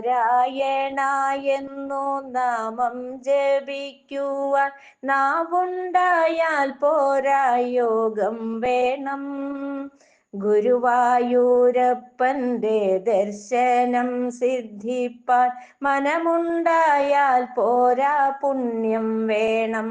നാരായണ എന്നു നാമം ജപിക്കുവാൻ നാവുണ്ടായാൽ പോരാ യോഗം വേണം. ഗുരുവായൂരപ്പന്റെ ദർശനം സിദ്ധിപ്പാൻ മനമുണ്ടായാൽ പോരാ പുണ്യം വേണം.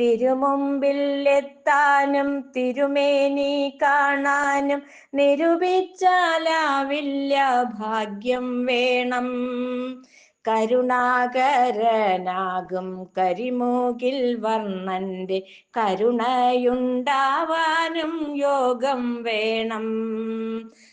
തിരുമുമ്പിൽ എത്താനും തിരുമേനി കാണാനും നിരൂപിച്ചാലാവില്ല ഭാഗ്യം വേണം. കരുണാകരനാകും കരിമൂകിൽ വർണന്റെ കരുണയുണ്ടാവാനും യോഗം വേണം.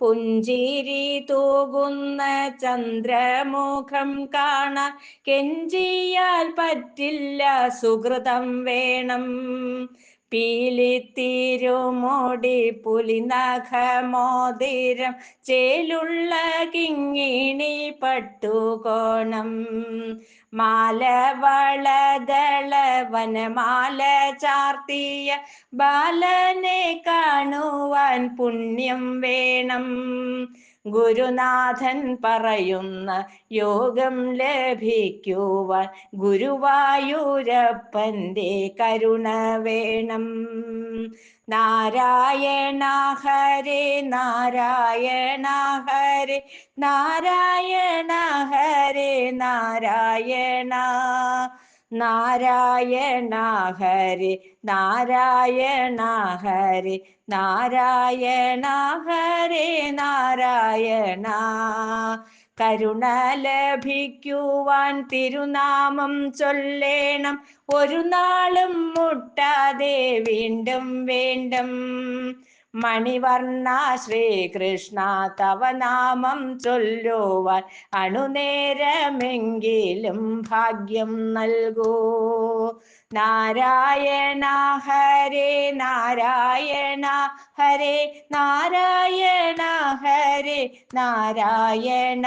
പുഞ്ചിരി തൂകുന്ന ചന്ദ്രമുഖം കാണ കെഞ്ചിയാൽ പറ്റില്ല സുഹൃതം വേണം. പീലിത്തിരുമോടി പുലിനഖമോതിരം ചേലുള്ള കിങ്ങിണി പട്ടുകോണം. വനമാല ചാർത്തിയ ബാലനെ കാണുവാൻ പുണ്യം വേണം. ഗുരുനാഥൻ പറയുന്ന യോഗം ലഭിക്കുവാൻ ഗുരുവായൂരപ്പന്റെ കരുണ വേണം. നാരായണ ഹരേ നാരായണ ഹരേ നാരായണ ഹരേ നാരായണ നാരായണ ഹരി നാരായണ ഹരി നാരായണ ഹരി നാരായണ. കരുണ ലഭിക്കുവാൻ തിരുനാമം ചൊല്ലേണം. ഒരു നാളും മുട്ടാതെ വീണ്ടും വീണ്ടും. മണിവർണ ശ്രീകൃഷ്ണ തവ നാമം ചൊല്ലുവാൻ അണുനേരമെങ്കിലും ഭാഗ്യം നൽകൂ. നാരായണ ഹരേ നാരായണ ഹരേ നാരായണ ഹരേ നാരായണ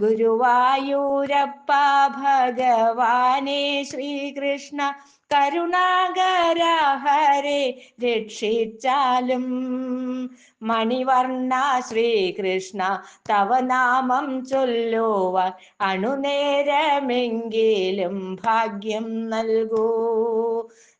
ഗുരുവായൂരപ്പ ഭഗവാനെ ശ്രീകൃഷ്ണ കരുണാകര ഹരെ രക്ഷിച്ചാലും. മണിവർണ ശ്രീകൃഷ്ണ തവ നാമം ചൊല്ലുവാൻ അണുനേരമെങ്കിലും ഭാഗ്യം നൽകൂ.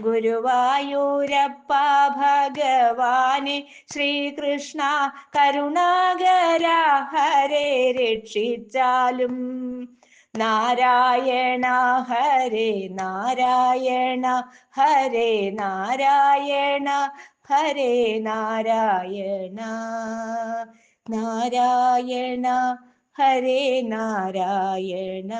ഗുരുവായൂരപ്പ ഭഗവാനെ ശ്രീകൃഷ്ണ കരുണാകര ഹരേ രക്ഷിച്ചാലും. നാരായണ ഹരേ നാരായണ ഹരേ നാരായണ ഹരേ നാരായണ. നാരായണ ഹരേ നാരായണ.